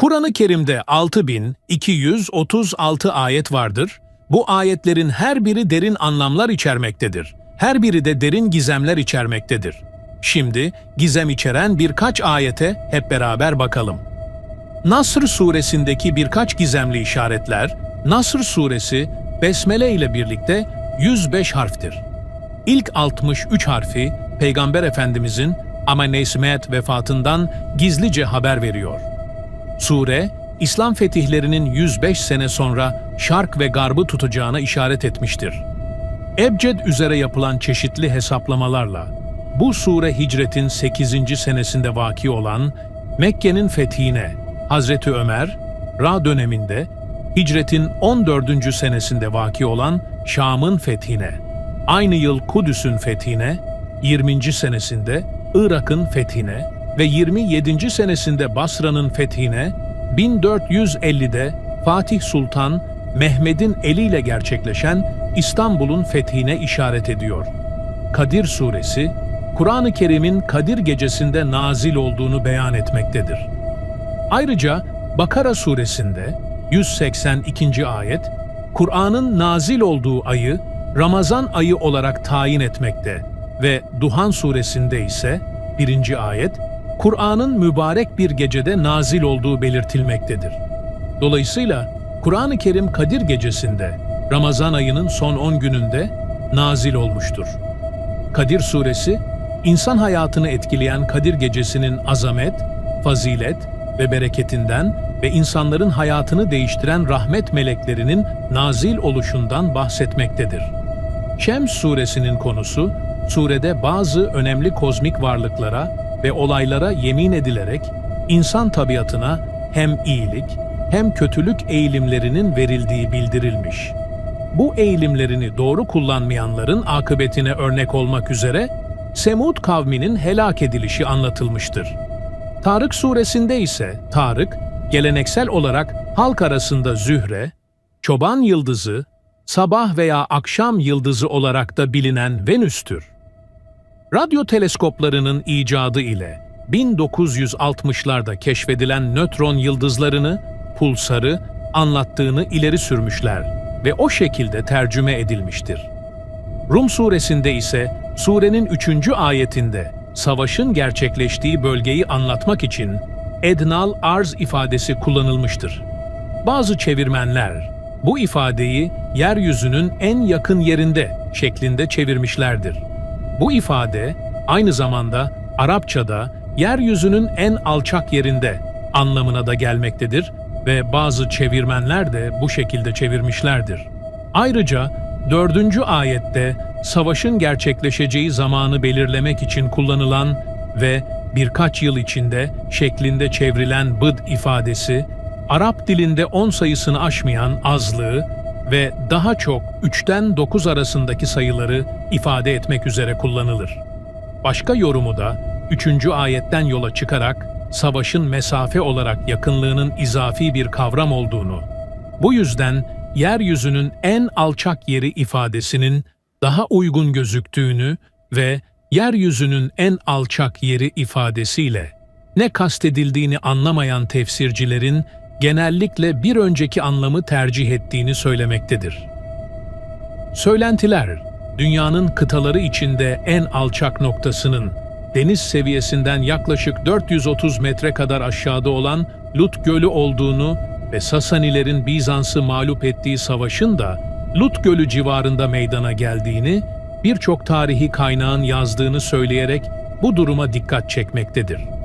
Kur'an-ı Kerim'de 6236 ayet vardır. Bu ayetlerin her biri derin anlamlar içermektedir. Her biri de derin gizemler içermektedir. Şimdi gizem içeren birkaç ayete hep beraber bakalım. Nasr suresindeki birkaç gizemli işaretler, Nasr suresi Besmele ile birlikte 105 harftir. İlk 63 harfi Peygamber Efendimizin Amaneismet vefatından gizlice haber veriyor. Sure, İslam fetihlerinin 105 sene sonra şark ve garbı tutacağına işaret etmiştir. Ebced üzere yapılan çeşitli hesaplamalarla bu sure hicretin 8. senesinde vaki olan Mekke'nin fethine Hazreti Ömer, Ra döneminde hicretin 14. senesinde vaki olan Şam'ın fethine, aynı yıl Kudüs'ün fethine, 20. senesinde Irak'ın fethine ve 27. senesinde Basra'nın fethine 1450'de Fatih Sultan Mehmed'in eliyle gerçekleşen İstanbul'un fethine işaret ediyor. Kadir Suresi, Kur'an-ı Kerim'in Kadir gecesinde nazil olduğunu beyan etmektedir. Ayrıca Bakara suresinde 182. ayet, Kur'an'ın nazil olduğu ayı Ramazan ayı olarak tayin etmekte ve Duhan suresinde ise 1. ayet, Kur'an'ın mübarek bir gecede nazil olduğu belirtilmektedir. Dolayısıyla Kur'an-ı Kerim Kadir gecesinde Ramazan ayının son 10 gününde nazil olmuştur. Kadir suresi, insan hayatını etkileyen Kadir gecesinin azamet, fazilet ve bereketinden ve insanların hayatını değiştiren rahmet meleklerinin nazil oluşundan bahsetmektedir. Şems suresinin konusu, surede bazı önemli kozmik varlıklara ve olaylara yemin edilerek insan tabiatına hem iyilik hem kötülük eğilimlerinin verildiği bildirilmiş. Bu eğilimlerini doğru kullanmayanların akıbetine örnek olmak üzere Semud kavminin helak edilişi anlatılmıştır. Tarık suresinde ise Tarık, geleneksel olarak halk arasında zühre, çoban yıldızı, sabah veya akşam yıldızı olarak da bilinen Venüs'tür. Radyo teleskoplarının icadı ile 1960'larda keşfedilen nötron yıldızlarını, pulsarı anlattığını ileri sürmüşler ve o şekilde tercüme edilmiştir. Rum suresinde ise surenin 3. ayetinde savaşın gerçekleştiği bölgeyi anlatmak için Ednal Arz ifadesi kullanılmıştır. Bazı çevirmenler bu ifadeyi yeryüzünün en yakın yerinde şeklinde çevirmişlerdir. Bu ifade aynı zamanda Arapçada yeryüzünün en alçak yerinde anlamına da gelmektedir ve bazı çevirmenler de bu şekilde çevirmişlerdir. Ayrıca dördüncü ayette savaşın gerçekleşeceği zamanı belirlemek için kullanılan ve birkaç yıl içinde şeklinde çevrilen bıd ifadesi, Arap dilinde 10 sayısını aşmayan azlığı ve daha çok 3'ten 9 arasındaki sayıları ifade etmek üzere kullanılır. Başka yorumu da 3. ayetten yola çıkarak savaşın mesafe olarak yakınlığının izafi bir kavram olduğunu, bu yüzden yeryüzünün en alçak yeri ifadesinin daha uygun gözüktüğünü ve yeryüzünün en alçak yeri ifadesiyle ne kastedildiğini anlamayan tefsircilerin genellikle bir önceki anlamı tercih ettiğini söylemektedir. Söylentiler, dünyanın kıtaları içinde en alçak noktasının deniz seviyesinden yaklaşık 430 metre kadar aşağıda olan Lut Gölü olduğunu ve Sasanilerin Bizans'ı mağlup ettiği savaşın da Lut Gölü civarında meydana geldiğini, birçok tarihi kaynağın yazdığını söyleyerek bu duruma dikkat çekmektedir.